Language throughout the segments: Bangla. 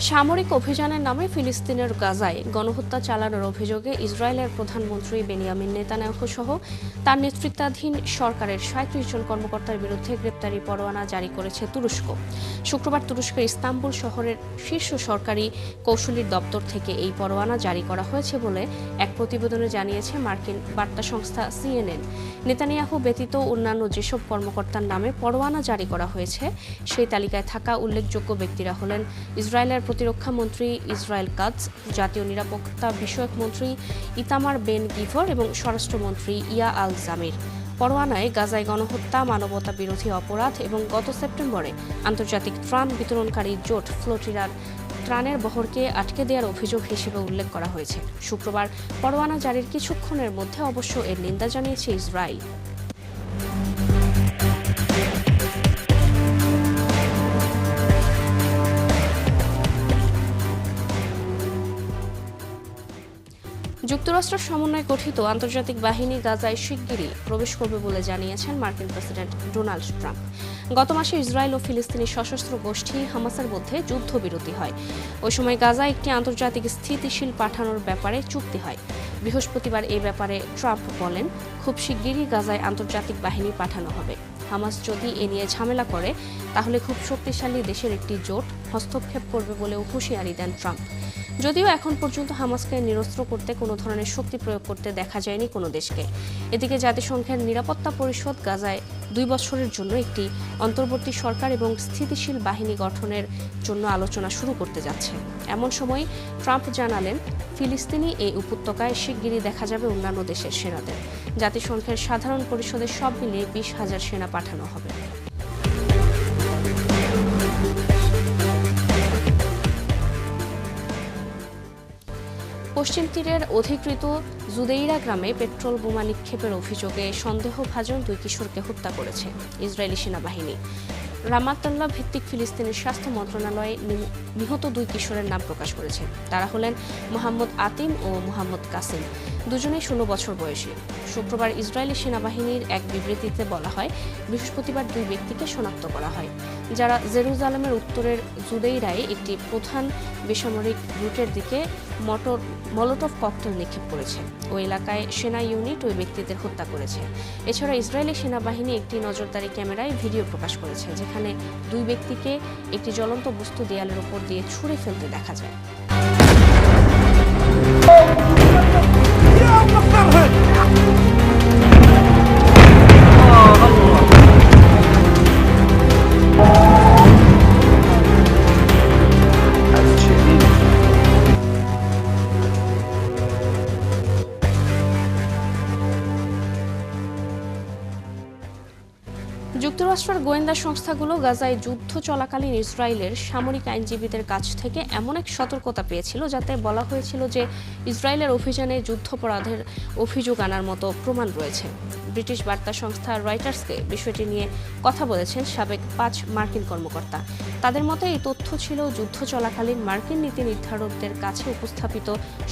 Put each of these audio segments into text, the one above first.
সামরিক অভিযানের নামে ফিলিস্তিনের গাজায় গণহত্যা চালানোর অভিযোগে ইসরায়েলের প্রধানমন্ত্রী বেনিয়ামিন নেতানিয়াহু সহ তার নেতৃত্বাধীন সরকারের সাঁত্রিশ জন কর্মকর্তার বিরুদ্ধে গ্রেপ্তারি পরোয়ানা জারি করেছে তুরস্ক। শুক্রবার তুরস্কের ইস্তাম্বুল শহরের শীর্ষ সরকারি কৌশলীর দপ্তর থেকে এই পরোয়ানা জারি করা হয়েছে বলে এক প্রতিবেদনে জানিয়েছে মার্কিন বার্তা সংস্থা সিএনএন। নেতানিয়াহু ব্যতীত অন্যান্য যেসব কর্মকর্তার নামে পরোয়ানা জারি করা হয়েছে, সেই তালিকায় থাকা উল্লেখযোগ্য ব্যক্তিরা হলেন ইসরায়েলের প্রতিরক্ষা মন্ত্রী ইসরায়েল কাজ, জাতীয় নিরাপত্তা বিষয়ক মন্ত্রী ইতামার বেন গিভর এবং স্বরাষ্ট্রমন্ত্রী ইয়া আল জামির। পরোয়ানায় গাজায় গণহত্যা, মানবতা বিরোধী অপরাধ এবং গত সেপ্টেম্বরে আন্তর্জাতিক ত্রাণ বিতরণকারী জোট ফ্লোটিরার ত্রাণের বহরকে আটকে দেওয়ার অভিযোগ হিসেবে উল্লেখ করা হয়েছে। শুক্রবার পরোয়ানা জারির কিছুক্ষণের মধ্যে অবশ্য এর নিন্দা জানিয়েছে ইসরায়েল। যুক্তরাষ্ট্র সমন্বয়ে গঠিত আন্তর্জাতিক বাহিনী গাজায় শিগগিরই প্রবেশ করবে বলে জানিয়েছেন মার্কিন প্রেসিডেন্ট ডোনাল্ড ট্রাম্প। গত মাসে ইসরায়েল ও ফিলিস্তিনি সশস্ত্র গোষ্ঠী হামাসের মধ্যে যুদ্ধবিরতি হয়। ওই সময় গাজায় একটি আন্তর্জাতিক স্থিতিশীল পাঠানোর ব্যাপারে চুক্তি হয়। বৃহস্পতিবার এই ব্যাপারে ট্রাম্প বলেন, খুব শিগগিরই গাজায় আন্তর্জাতিক বাহিনী পাঠানো হবে। হামাস যদি এ নিয়ে ঝামেলা করে, তাহলে খুব শক্তিশালী দেশের একটি জোট হস্তক্ষেপ করবে বলেও হুঁশিয়ারি দেন ট্রাম্প। যদিও এখন পর্যন্ত হামাসকে নিরস্ত্র করতে কোনো ধরনের শক্তি প্রয়োগ করতে দেখা যায়নি কোনো দেশকে। এদিকে জাতিসংঘের নিরাপত্তা পরিষদ গাজায় দুই বছরের জন্য একটি অন্তর্বর্তী সরকার এবং স্থিতিশীল বাহিনী গঠনের জন্য আলোচনা শুরু করতে যাচ্ছে। এমন সময় ট্রাম্প জানালেন, ফিলিস্তিনি এই উপত্যকায় শিগগিরই দেখা যাবে অন্যান্য দেশের সেনাদের। জাতিসংঘের সাধারণ পরিষদের সব মিলিয়ে বিশ হাজার সেনা পাঠানো হবে। পশ্চিম তীরের অধিকৃত জুদেইরা গ্রামে পেট্রোল বোমা নিক্ষেপের অভিযোগে সন্দেহভাজন দুই কিশোরকে হত্যা করেছে ইসরায়েলি সেনাবাহিনী। রামাতাল্লা ভিত্তিক ফিলিস্তিনের স্বাস্থ্য মন্ত্রণালয় নিহত দুই কিশোরের নাম প্রকাশ করেছে। তারা হলেন মোহাম্মদ আতিম ও মোহাম্মদ কাসিম। দুজনেই ষোলো বছর বয়সী। শুক্রবার ইসরায়েলি সেনাবাহিনীর এক বিবৃতিতে বলা হয়, বৃহস্পতিবার দুই ব্যক্তিকে শনাক্ত করা হয়, যারা জেরুজালেমের উত্তরের জুদেইরায় একটি প্রধান বেসামরিক রুটের দিকে মটর মলোটভ ককটেল নিক্ষেপ করেছে। ওই এলাকায় সেনা ইউনিট ওই ব্যক্তিদের হত্যা করেছে। এছাড়া ইসরায়েলি সেনাবাহিনী একটি নজরদারি ক্যামেরায় ভিডিও প্রকাশ করেছে, যেখানে দুই ব্যক্তিকে একটি জ্বলন্ত বস্তু দেয়ালের উপর দিয়ে ছুঁড়ে ফেলতে দেখা যায়। যুক্তরাষ্ট্রের গোয়েন্দা সংস্থাগুলো গাজায় যুদ্ধ চলাকালীন ইসরায়েলের সামরিক আইনজীবীদের কাছ থেকে এমন এক সতর্কতা পেয়েছিল যাতে বলা হয়েছিল যে ইসরায়েলের অভিযানে যুদ্ধাপরাধের অভিযোগ আনার মতো প্রমাণ রয়েছে। ব্রিটিশ বার্তা সংস্থা রয়টার্সকে বিষয়টি নিয়ে কথা বলেছেন সাবেক পাঁচ মার্কিন কর্মকর্তা। তাদের মতে, এই তথ্য ছিল যুদ্ধ চলাকালীন মার্কিন নীতি নির্ধারকদের কাছে উপস্থাপিত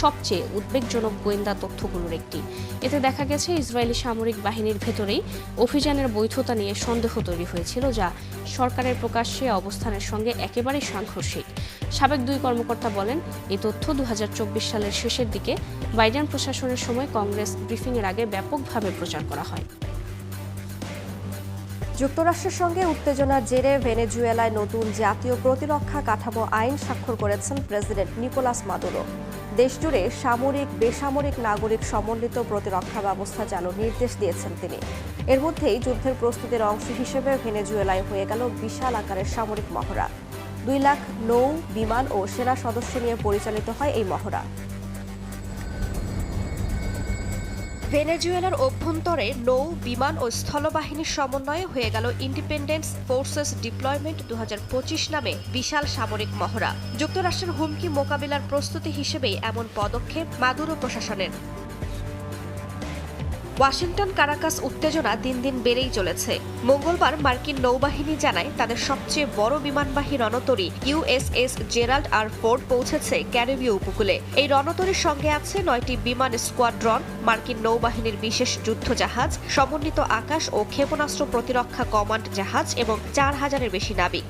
সবচেয়ে উদ্বেগজনক গোয়েন্দা তথ্যগুলোর একটি। এতে দেখা গেছে, ইসরায়েলি সামরিক বাহিনীর ভেতরেই অভিযানের বৈধতা নিয়ে সন্দেহ তৈরি হয়েছিল, যা সরকারের প্রকাশ্যে অবস্থানের সঙ্গে একেবারেই সাংঘর্ষিক। সাবেক দুই কর্মকর্তা বলেন এই তথ্য দুই হাজার চব্বিশ সালের শেষের দিকে বাইডেন প্রশাসনের সময় কংগ্রেস ব্রিফিংয়ের আগে ব্যাপকভাবে প্রচার করা হয়। যুক্তরাষ্ট্রের সঙ্গে উত্তেজনার জেরে ভেনেজুয়েলায় নতুন জাতীয় প্রতিরক্ষা কাঠামো আইন স্বাক্ষর করেছেন প্রেসিডেন্ট নিকোলাস মাদুরো। দেশজুড়ে সামরিক, বেসামরিক নাগরিক সমন্বিত প্রতিরক্ষা ব্যবস্থা চালুর নির্দেশ দিয়েছেন তিনি। এর মধ্যেই যুদ্ধের প্রস্তুতির অংশ হিসেবে ভেনেজুয়েলায় হয়ে গেল বিশাল আকারের সামরিক মহড়া। দুই লাখ নৌ, বিমান ও সেনা সদস্য নিয়ে পরিচালিত হয় এই মহড়া। ভেনেজুয়েলার অভ্যন্তরে নৌ, বিমান ও স্থলবাহিনীর সমন্বয়ে হয়ে গেল ইন্ডিপেন্ডেন্স ফোর্সেস ডিপ্লয়মেন্ট দু হাজার পঁচিশ নামে বিশাল সামরিক মহড়া। যুক্তরাষ্ট্রের হুমকি মোকাবিলার প্রস্তুতি হিসেবেই এমন পদক্ষেপ মাদুরো প্রশাসনের। ওয়াশিংটন কারাকাস উত্তেজনা দিন দিন বেড়েই চলেছে। মঙ্গলবার মার্কিন নৌবাহিনী জানায়, তাদের সবচেয়ে বড় বিমানবাহী রণতরী ইউএসএস জেরাল্ড আর ফোর্ড পৌঁছেছে ক্যারিবীয় উপকূলে। এই রণতরীর সঙ্গে আছে নয়টি বিমান স্কোয়াড্রন, মার্কিন নৌবাহিনীর বিশেষ যুদ্ধ জাহাজ সমন্বিত আকাশ ও ক্ষেপণাস্ত্র প্রতিরক্ষা কমান্ড জাহাজ এবং চার হাজারের বেশি নাবিক।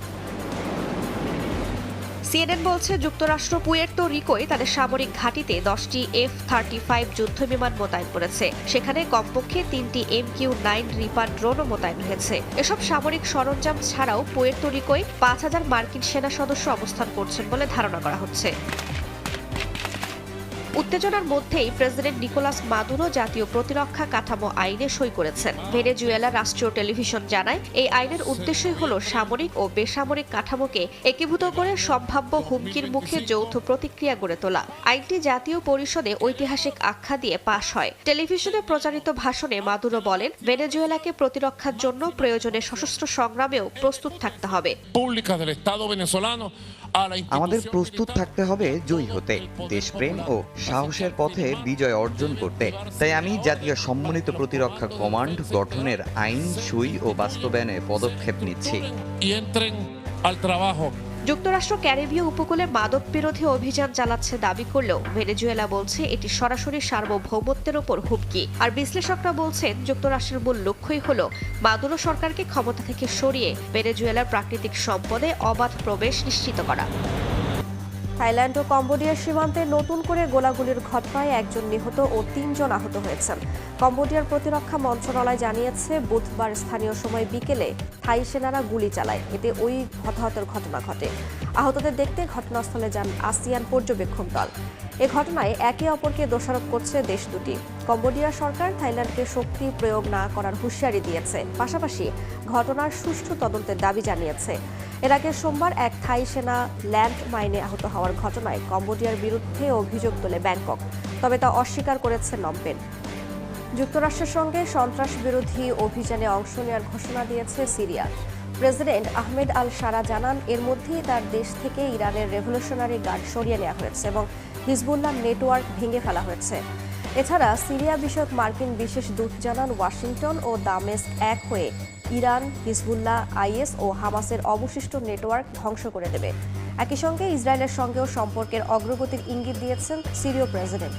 সিএনএন বলছে, যুক্তরাষ্ট্র পুয়ের্তো রিকোয় তাদের সামরিক ঘাঁটিতে দশটি এফ থার্টি ফাইভ যুদ্ধ বিমান মোতায়েন করেছে। সেখানে কমপক্ষে তিনটি এম কিউ নাইন রিপার ড্রোনও মোতায়েন হয়েছে। এসব সামরিক সরঞ্জাম ছাড়াও পুয়ের্তো রিকোয় পাঁচ হাজার মার্কিন সেনা সদস্য অবস্থান করছেন বলে ধারণা করা হচ্ছে। উত্তেজনার মধ্যেই প্রেসিডেন্ট নিকোলাস মাদুরো জাতীয় প্রতিরক্ষা কাঠামো আইনে সই করেছেন। ভেনেজুয়েলা রাষ্ট্রীয় টেলিভিশন জানায়, এই আইনের উদ্দেশ্যই হল সামরিক ও বেসামরিক কাঠামোকে একীভূত করে সম্ভাব্য হুমকির মুখে যৌথ প্রতিক্রিয়া গড়ে তোলা। আইনটি জাতীয় পরিষদে ঐতিহাসিক আখ্যা দিয়ে পাশ হয়। টেলিভিশনে প্রচারিত ভাষণে মাদুরো বলেন, ভেনেজুয়েলাকে প্রতিরক্ষার জন্য প্রয়োজনে সশস্ত্র সংগ্রামেও প্রস্তুত থাকতে হবে। আমাদের প্রস্তুত থাকতে হবে জয়ী হতে। দেশপ্রেম ও সাহসের পথে বিজয় অর্জন করতে। তাই আমি জাতীয় সম্মানিত প্রতিরক্ষা কমান্ড গঠনের আইন সুই ও বাস্তবায়নে পদক্ষেপ নিচ্ছি। al trabajo যুক্তরাষ্ট্র ক্যারিবীয় উপকূলে মাদক বিরোধী অভিযান চালাচ্ছে দাবি করলেও ভেনেজুয়েলা বলছে এটি সরাসরি সার্বভৌমত্বের ওপর হুমকি। আর বিশ্লেষকরা বলছেন, যুক্তরাষ্ট্রের মূল লক্ষ্যই হল মাদুরো সরকারকে ক্ষমতা থেকে সরিয়ে ভেনেজুয়েলার প্রাকৃতিক সম্পদে অবাধ প্রবেশ নিশ্চিত করা। থাইল্যান্ড ও কম্বোডিয়ার সীমান্তে নতুন করে গোলাগুলির ঘটনায় একজন নিহত ও তিনজন আহত হয়েছেন। কম্বোডিয়ার প্রতিরক্ষা মন্ত্রণালয় জানিয়েছে, বুধবার স্থানীয় সময় বিকেলে থাই সেনারা গুলি চালায়। এতে ওই হতাহতের ঘটনা ঘটে। আহতদের দেখতে ঘটনাস্থলে যান আসিয়ান পর্যবেক্ষক দল। এ ঘটনায় একে অপরকে দোষারোপ করছে দেশ দুটি। কম্বোডিয়া সরকার থাইল্যান্ডকে শক্তি প্রয়োগ না করার হুঁশিয়ারি দিয়েছে। পাশাপাশি ঘটনার সুষ্ঠু তদন্তের দাবি জানিয়েছে। এর আগে সোমবার এক থাই সেনা ল্যান্ড মাইনে আহত হওয়ার ঘটনায় কম্বোডিয়ার বিরুদ্ধে অভিযোগ তোলে ব্যাংকক, তবে তা অস্বীকার করেছে নমপেন যুক্তরাষ্ট্রের সঙ্গে সন্ত্রাস বিরোধী অভিযানে অংশ নেওয়ার ঘোষণা দিয়েছে Syria. President Ahmed al Sharaa জানান, এর মধ্যেই তার দেশ থেকে ইরানের রেভলিউশনারি গার্ড সরিয়ে নেওয়া হয়েছে এবং হিজবুল্লাহ নেটওয়ার্ক ভেঙে ফেলা হয়েছে। এছাড়া সিরিয়া বিষয়ক মার্কিন বিশেষ দূত জানান, ওয়াশিংটন ও দামেস্ক এক হয়ে ইরান, হিজবুল্লাহ, আইএস ও হামাসের অবশিষ্ট নেটওয়ার্ক ধ্বংস করে দেবে। একই সঙ্গে ইসরায়েলের সঙ্গেও সম্পর্কের অগ্রগতির ইঙ্গিত দিয়েছেন সিরীয় প্রেসিডেন্ট।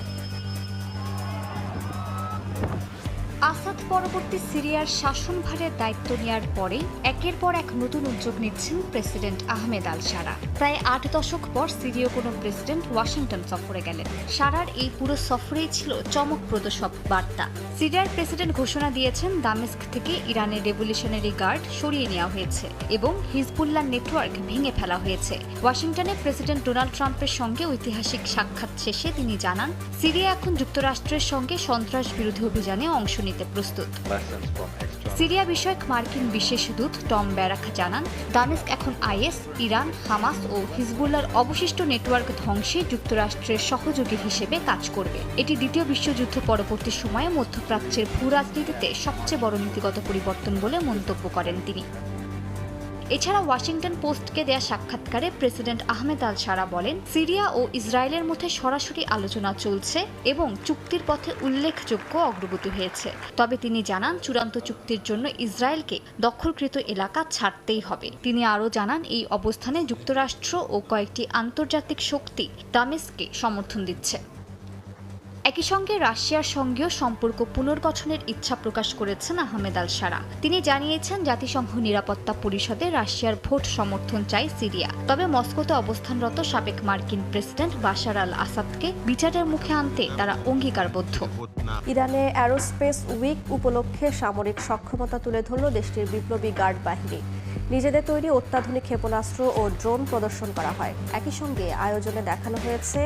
আসাদ পরবর্তী সিরিয়ার শাসনভারের দায়িত্ব নেয়ার পরে একের পর এক নতুন উদ্যোগ নিচ্ছেন প্রেসিডেন্ট আহমেদ আল সারা প্রায় আট দশক পর সিরীয় কোনো প্রেসিডেন্ট ওয়াশিংটন সফরে গেলেন। সারার এই পুরো সফরেই ছিল চমকপ্রদ সব বার্তা। সিরিয়ার প্রেসিডেন্ট ঘোষণা দিয়েছেন, দামেস্ক থেকে ইরানের রেভলিউশনারি গার্ড সরিয়ে নেওয়া হয়েছে এবং হিজবুল্লাহ নেটওয়ার্ক ভেঙে ফেলা হয়েছে। ওয়াশিংটনে প্রেসিডেন্ট ডোনাল্ড ট্রাম্পের সঙ্গে ঐতিহাসিক সাক্ষাৎ শেষে তিনি জানান, সিরিয়া এখন যুক্তরাষ্ট্রের সঙ্গে সন্ত্রাস বিরোধী অভিযানে অংশ নিতে প্রস্তুত। সিরিয়া বিষয়ক মার্কিন বিশেষ দূত টম ব্যারাক জানান দামেস্ক এখন আইএস ইরান হামাস ও হিজবুল্লার অবশিষ্ট নেটওয়ার্ক ধ্বংসে যুক্তরাষ্ট্রের সহযোগী হিসেবে কাজ করবে। এটি দ্বিতীয় বিশ্বযুদ্ধ পরবর্তী সময়ে মধ্যপ্রাচ্যের ভূ রাজনীতিতে সবচেয়ে বড় নীতিগত পরিবর্তন বলে মন্তব্য করেন তিনি। এছাড়া ওয়াশিংটন পোস্টকে দেয়া সাক্ষাৎকারে প্রেসিডেন্ট আহমেদ আল সারা বলেন, সিরিয়া ও ইসরায়েলের মধ্যে সরাসরি আলোচনা চলছে এবং চুক্তির পথে উল্লেখযোগ্য অগ্রগতি হয়েছে। তবে তিনি জানান, চূড়ান্ত চুক্তির জন্য ইসরায়েলকে দখলকৃত এলাকা ছাড়তেই হবে। তিনি আরও জানান, এই অবস্থানে যুক্তরাষ্ট্র ও কয়েকটি আন্তর্জাতিক শক্তি দামেস্ককে সমর্থন দিচ্ছে। একই সঙ্গে রাশিয়ার সঙ্গেও সম্পর্ক পুনর্গঠনের ইচ্ছা প্রকাশ করেছেন আহমেদ আল সারা তিনি জানিয়েছেন, জাতিসংঘ নিরাপত্তা পরিষদে রাশিয়ার ভোট সমর্থন চাই সিরিয়া। তবে মস্কোতে অবস্থানরত সাবেক মার্কিন প্রেসিডেন্ট বাশার আল আসাদকে বিচারের মুখে আনতে তারা অঙ্গীকারবদ্ধ। ইরানে অ্যারোস্পেস উইক উপলক্ষে সামরিক সক্ষমতা তুলে ধরল দেশটির বিপ্লবী গার্ড বাহিনী। নিজেদের তৈরি অত্যাধুনিক ক্ষেপণাস্ত্র ও ড্রোন প্রদর্শন করা হয়। একই সঙ্গে আয়োজনে দেখানো হয়েছে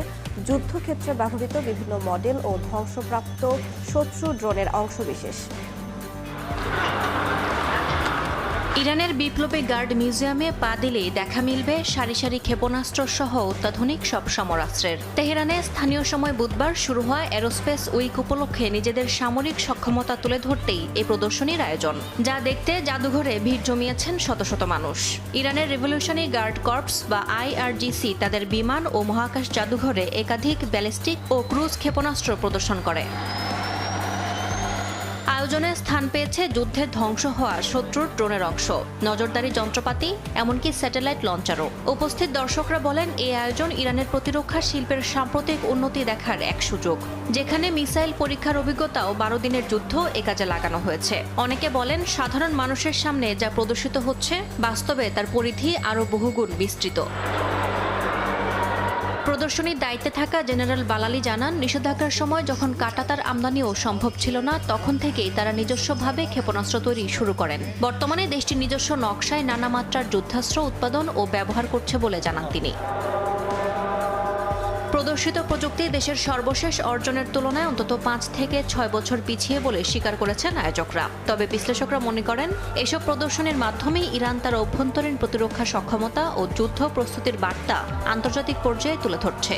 যুদ্ধক্ষেত্রে ব্যবহৃত বিভিন্ন মডেল ও ধ্বংসপ্রাপ্ত শত্রু ড্রোনের অংশবিশেষ। ইরানের বিপ্লবী গার্ড মিউজিয়ামে পা দিলেই দেখা মিলবে সারি সারি ক্ষেপণাস্ত্র সহ অত্যাধুনিক সব সমরাস্ত্রের। তেহরানে স্থানীয় সময় বুধবার শুরু হয় এরোস্পেস উইক উপলক্ষে নিজেদের সামরিক সক্ষমতা তুলে ধরতেই এই প্রদর্শনীর আয়োজন, যা দেখতে জাদুঘরে ভিড় জমিয়েছেন শত শত মানুষ। ইরানের রেভলিউশনারি গার্ড কর্পস বা আইআরজিসি তাদের বিমান ও মহাকাশ জাদুঘরে একাধিক ব্যালিস্টিক ও ক্রুজ ক্ষেপণাস্ত্র প্রদর্শন করে। আয়োজনে স্থান পেয়েছে যুদ্ধে ধ্বংস হওয়া শত্রুর ড্রোনের অংশ। নজরদারি যন্ত্রপাতি, এমনকি স্যাটেলাইট লঞ্চারও। উপস্থিত দর্শকরা বলেন এই আয়োজন ইরানের প্রতিরক্ষা শিল্পের সাম্প্রতিক উন্নতি দেখার এক সুযোগ, যেখানে মিসাইল পরীক্ষার অভিজ্ঞতাও বারো দিনের যুদ্ধ এ কাজে লাগানো হয়েছে। অনেকে বলেন, সাধারণ মানুষের সামনে যা প্রদর্শিত হচ্ছে, বাস্তবে তার পরিধি আরও বহুগুণ বিস্তৃত। প্রদর্শনীর দায়িত্বে থাকা জেনারেল বালালি জানান, নিষেধাজ্ঞার সময় যখন কাটাতার আমদানিও সম্ভব ছিল না, তখন থেকেই তারা নিজস্বভাবে ক্ষেপণাস্ত্র তৈরি শুরু করেন। বর্তমানে দেশটির নিজস্ব নকশায় নানা মাত্রার যুদ্ধাস্ত্র উৎপাদন ও ব্যবহার করছে বলে জানান তিনি। প্রদর্শিত প্রযুক্তি দেশের সর্বশেষ অর্জনের তুলনায় অন্তত পাঁচ থেকে ছয় বছর পিছিয়ে বলে স্বীকার করেছেন আয়োজকরা। তবে বিশ্লেষকরা মনে করেন, এসব প্রদর্শনের মাধ্যমে ইরান তার অভ্যন্তরীণ প্রতিরক্ষা সক্ষমতা ও যুদ্ধ প্রস্তুতির বার্তা আন্তর্জাতিক পর্যায়ে তুলে ধরছে।